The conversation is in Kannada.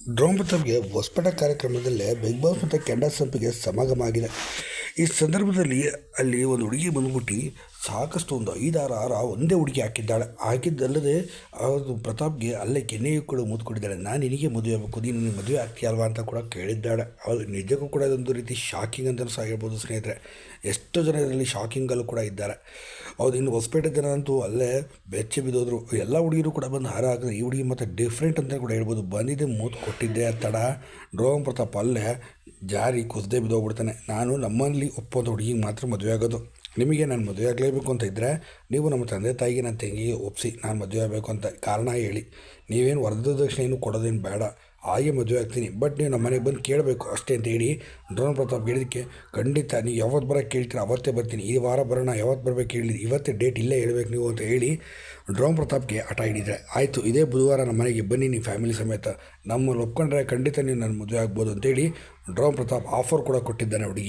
ಡ್ರೋನ್ ಪ್ರತಾಪ್ಗೆ ಹೊಸಪೇಟೆ ಕಾರ್ಯಕ್ರಮದಲ್ಲೇ ಬಿಗ್ ಬಾಸ್ ಮತ್ತು ಕೆಂಡಾ ಸಂಪಿಗೆ ಸಮಾಗಮ ಆಗಿದೆ. ಈ ಸಂದರ್ಭದಲ್ಲಿ ಅಲ್ಲಿ ಒಂದು ಹುಡುಗಿ ಬಂದ್ಬಿಟ್ಟು ಸಾಕಷ್ಟು ಒಂದು ಐದಾರು ಆರ ಒಂದೇ ಹುಡುಗಿ ಹಾಕಿದ್ದಾಳೆ. ಹಾಕಿದ್ದಲ್ಲದೆ ಅದು ಪ್ರತಾಪ್ಗೆ ಅಲ್ಲೇ ಕೆನ್ನೆಯು ಕೂಡ ಮುದ್ಕೊಂಡಿದ್ದಾಳೆ ನಾನು ನಿನಗೆ ಮದುವೆ ಆಗಬೇಕು, ನೀನು ನನಗೆ ಮದುವೆ ಆಗ್ತೀಯಲ್ವಾ ಅಂತ ಕೂಡ ಕೇಳಿದ್ದಾಳೆ. ಅವಳು ನಿಜಕ್ಕೂ ಕೂಡ ಅದೊಂದು ರೀತಿ ಶಾಕಿಂಗ್ ಅಂತಲೂ ಸಹ ಹೇಳ್ಬೋದು ಸ್ನೇಹಿತರೆ. ಎಷ್ಟೋ ಜನ ಇದರಲ್ಲಿ ಶಾಕಿಂಗಲ್ಲೂ ಕೂಡ ಇದ್ದಾರೆ. ಹೌದು, ಇನ್ನು ಹೊಸಪೇಟೆ ಜನ ಅಂತೂ ಅಲ್ಲೇ ಬೆಚ್ಚಿ ಬಿದ್ದೋದ್ರು. ಎಲ್ಲ ಹುಡುಗಿರು ಕೂಡ ಬಂದು ಹಾರ ಹಾಕಿದ್ರೆ ಈ ಹುಡುಗಿ ಮತ್ತು ಡಿಫ್ರೆಂಟ್ ಅಂತ ಕೂಡ ಹೇಳ್ಬೋದು. ಬಂದಿದ್ದೆ ಮೂತ್ ಕೊಟ್ಟಿದ್ದೆ ತಡ. ಡ್ರೋನ್ ಪ್ರತಾಪ್ ಅಲ್ಲೇ ಜಾರಿ ಕುಸ್ದೇ ಬಿದ್ದೋಗ್ಬಿಡ್ತಾನೆ. ನಾನು ನಮ್ಮಲ್ಲಿ ಒಪ್ಪೋದು ಹುಡುಗಿಗೆ ಮಾತ್ರ ಮದುವೆ ಆಗೋದು. ನಿಮಗೆ ನಾನು ಮದುವೆ ಆಗಲೇಬೇಕು ಅಂತ ಇದ್ದರೆ ನೀವು ನಮ್ಮ ತಂದೆ ತಾಯಿಗೆ ನನ್ನ ತಂಗಿಗೆ ಒಪ್ಸಿ ನಾನು ಮದುವೆ ಆಗಬೇಕು ಅಂತ ಕಾರಣ ಹೇಳಿ. ನೀವೇನು ವರದಕ್ಷಿಣೆ ಏನು ಕೊಡೋದೇನು ಬೇಡ. ಹಾಗೆ ಮದುವೆ ಆಗ್ತೀನಿ. ಬಟ್ ನೀವು ನಮ್ಮ ಮನೆಗೆ ಬಂದು ಕೇಳಬೇಕು ಅಷ್ಟೇ ಅಂತ ಹೇಳಿ ಡ್ರೋನ್ ಪ್ರತಾಪ್ ಹೇಳಿದ್ದಕ್ಕೆ ಖಂಡಿತ ನೀವು ಯಾವತ್ತು ಬರೋಕ್ಕೆ ಕೇಳ್ತೀರ ಅವತ್ತೇ ಬರ್ತೀನಿ. ಈ ವಾರ ಬರೋಣ, ಯಾವತ್ತು ಬರಬೇಕು ಹೇಳಿ ಇವತ್ತೇ ಡೇಟ್ ಇಲ್ಲೇ ಹೇಳ್ಬೇಕು ನೀವು ಅಂತ ಹೇಳಿ ಡ್ರೋನ್ ಪ್ರತಾಪ್ಗೆ ಹಠ ಹಿಡಿದ್ರೆ. ಆಯಿತು, ಇದೇ ಬುಧವಾರ ನಮ್ಮ ಮನೆಗೆ ಬನ್ನಿ ನೀವು ಫ್ಯಾಮಿಲಿ ಸಮೇತ. ನಮ್ಮನ್ನು ಒಪ್ಕೊಂಡ್ರೆ ಖಂಡಿತ ನೀವು ನನ್ನ ಮದುವೆ ಆಗ್ಬೋದು ಅಂತೇಳಿ ಡ್ರೋನ್ ಪ್ರತಾಪ್ ಆಫರ್ ಕೂಡ ಕೊಟ್ಟಿದ್ದಾನೆ ಹುಡುಗಿ.